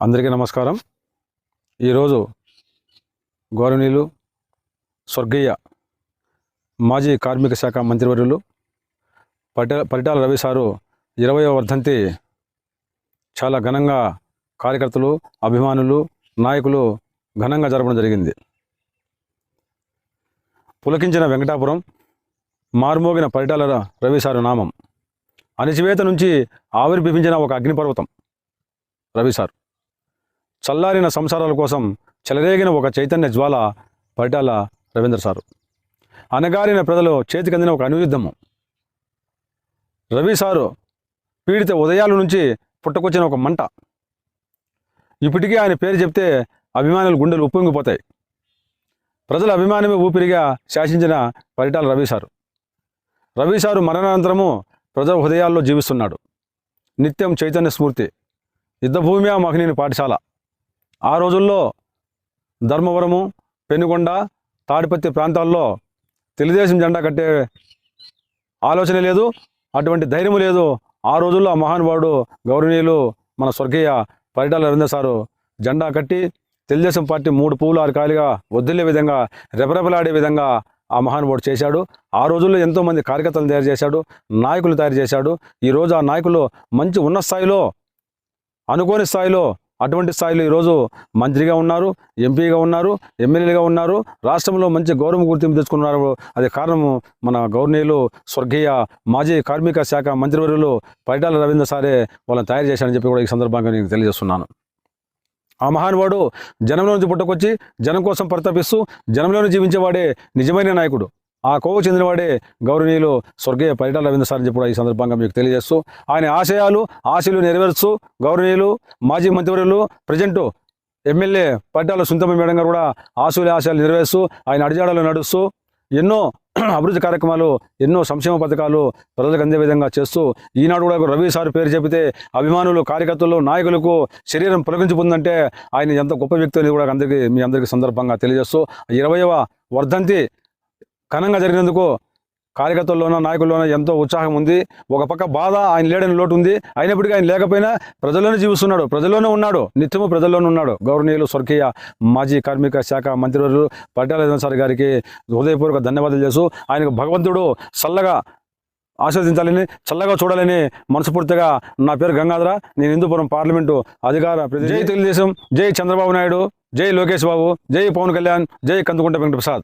అందరికీ నమస్కారం. ఈరోజు గౌరవనీయులు స్వర్గీయ మాజీ కార్మిక శాఖ మంత్రివర్యులు పరిట పరిటాల రవి సారు ఇరవయో వర్ధంతి చాలా ఘనంగా కార్యకర్తలు అభిమానులు నాయకులు ఘనంగా జరపడం జరిగింది. పులకించిన వెంకటాపురం మార్మోగిన పరిటాల రవి సారు నామం అణిచివేత నుంచి ఆవిర్భవించిన ఒక అగ్నిపర్వతం రవి సార్. చల్లారిన సంసారాల కోసం చెలరేగిన ఒక చైతన్య జ్వాల పరిటాల రవీంద్ర సారు. అనగారిన ప్రజలు చేతికందిన ఒక అనుయుద్ధము రవి సారు పీడిత ఉదయాల నుంచి పుట్టకొచ్చిన ఒక మంట. ఇప్పటికీ ఆయన పేరు చెప్తే అభిమానుల గుండెలు ఉప్పొంగిపోతాయి. ప్రజల అభిమానమే ఊపిరిగా శాసించిన పరిటాల రవి సారు. రవి సారు మరణానంతరము ప్రజల హృదయాల్లో జీవిస్తున్నాడు. నిత్యం చైతన్య స్ఫూర్తి యుద్ధభూమి మహనీయుని పాఠశాల. ఆ రోజుల్లో ధర్మవరము పెనుగొండ తాడిపత్తి ప్రాంతాల్లో తెలుగుదేశం జెండా కట్టే ఆలోచన లేదు అటువంటి ధైర్యం లేదు. ఆ రోజుల్లో ఆ మహానుభావుడు గౌరవనీయులు మన స్వర్గీయ పరిటాల రవీంద్ర సారు జెండా కట్టి తెలుగుదేశం పార్టీ మూడు పూలు ఆరు కాయలుగా వద్దులే విధంగా రెపరెపలాడే విధంగా ఆ మహానుభావుడు చేశాడు. ఆ రోజుల్లో ఎంతోమంది కార్యకర్తలను తయారు చేశాడు నాయకులు తయారు చేశాడు. ఈరోజు ఆ నాయకులు మంచి ఉన్న స్థాయిలో అనుకోని స్థాయిలో అటువంటి స్థాయిలో ఈరోజు మంత్రిగా ఉన్నారు ఎంపీగా ఉన్నారు ఎమ్మెల్యేగా ఉన్నారు. రాష్ట్రంలో మంచి గౌరవం గుర్తింపు తెచ్చుకున్నారు. అది కారణము మన గౌరవనీయులు స్వర్గీయ మాజీ కార్మిక శాఖ మంత్రివర్యులు పరిటాల రవీంద్ర సారే వాళ్ళని తయారు చేశారని చెప్పి కూడా ఈ సందర్భంగా నేను తెలియజేస్తున్నాను. ఆ మహానుభావుడు జనంలో నుంచి పుట్టుకొచ్చి జనం కోసం పరితపిస్తూ జనంలోనే జీవించేవాడే నిజమైన నాయకుడు. ఆ కోవ చెందినవాడే గౌరవనీయులు స్వర్గీయ పరిటాల రవీంద్ర సార్ అని చెప్పి ఈ సందర్భంగా మీకు తెలియజేస్తూ ఆయన ఆశయాలు ఆశలు నెరవేరుస్తూ గౌరవనీయులు మాజీ మంత్రివర్యులు present MLA Paritala Sunthamma madam గారు కూడా ఆశలు ఆశయాలు నెరవేరుస్తూ ఆయన అడిజాడలు నడుస్తూ ఎన్నో అభివృద్ధి కార్యక్రమాలు ఎన్నో సంక్షేమ పథకాలు ప్రజలకు అందే విధంగా చేస్తూ ఈనాడు కూడా రవి సార్ పేరు చెబితే అభిమానులు కార్యకర్తలు నాయకులకు శరీరం పొలగించిపోతుందంటే ఆయన ఎంత గొప్ప వ్యక్తి అనేది కూడా అందరికీ మీ అందరికీ సందర్భంగా తెలియజేస్తూ ఇరవయవ వర్ధంతి ఘనంగా జరిగినందుకు కార్యకర్తల్లోన నాయకుల్లోన ఎంతో ఉత్సాహం ఉంది. ఒక పక్క బాధ ఆయన లేడని లోటు ఉంది. అయినప్పటికీ ఆయన లేకపోయినా ప్రజల్లోనే జీవిస్తున్నాడు. ప్రజల్లోనే ఉన్నాడు. నిత్యము ప్రజల్లోనే ఉన్నాడు. గౌరవనీయులు స్వర్గీయ మాజీ కార్మిక శాఖ మంత్రివర్యులు పట్టాల సార్ గారికి హృదయపూర్వక ధన్యవాదాలు చేస్తూ ఆయనకు భగవంతుడు చల్లగా ఆస్వాదించాలని చల్లగా చూడాలని మనస్ఫూర్తిగా నా పేరు గంగాధర. నేను హిందూపురం పార్లమెంటు అధికార. జై తెలుగుదేశం. జై చంద్రబాబు నాయుడు. జై లోకేష్ బాబు. జై పవన్ కళ్యాణ్. జై కందుకుంట వెంకట ప్రసాద్